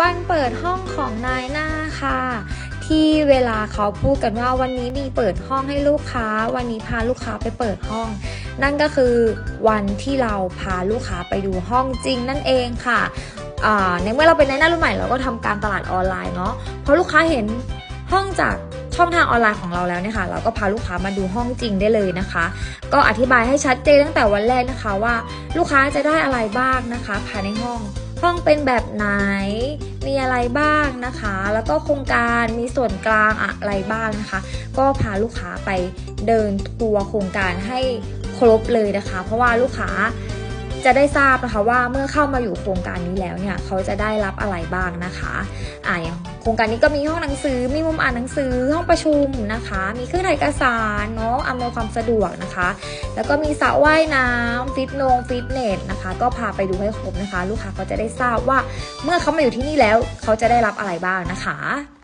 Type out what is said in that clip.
วันเปิดห้องของนายหน้าค่ะ ที่เวลาเขาพูดกันว่าวันนี้มีเปิดห้องให้ลูกค้า วันนี้พาลูกค้าไปเปิดห้อง นั่นก็คือวันที่เราพาลูกค้าไปดูห้องจริงนั่นเองค่ะในเมื่อเราเป็นนายหน้ารุ่นใหม่เราก็ทำการตลาดออนไลน์เนาะเพราะลูกค้าเห็นห้องจากช่องทางออนไลน์ของเราแล้วเนี่ยค่ะเราก็พาลูกค้ามาดูห้องจริงได้เลยนะคะ ก็อธิบายให้ชัดเจนตั้งแต่วันแรกนะคะว่า ลูกค้าจะได้อะไรบ้างนะคะ ภายในห้อง ห้องเป็นแบบไหน มีอะไรบ้างนะคะ แล้วก็โครงการมีส่วนกลางอะไรบ้างนะคะ ก็พาลูกค้าไปเดินทัวร์โครงการให้ครบเลยนะคะ เพราะว่าลูกค้า จะได้ทราบนะคะว่าเมื่อเข้ามาอยู่โครงการนี้แล้วเนี่ยเขาจะได้รับอะไรบ้างนะคะอ่าอย่างโครงการนี้ก็มีห้องหนังสือ มีมุมอ่านหนังสือ ห้องประชุมนะคะ มีเครื่องถ่ายเอกสารเนาะอำนวยความสะดวกนะคะ แล้วก็มีสระว่ายน้ำฟิตนงฟิตเนสนะคะ ก็พาไปดูให้ครบนะคะ ลูกค้าเขาจะได้ทราบว่าเมื่อเขามาอยู่ที่นี่แล้วเขาจะได้รับอะไรบ้างนะคะ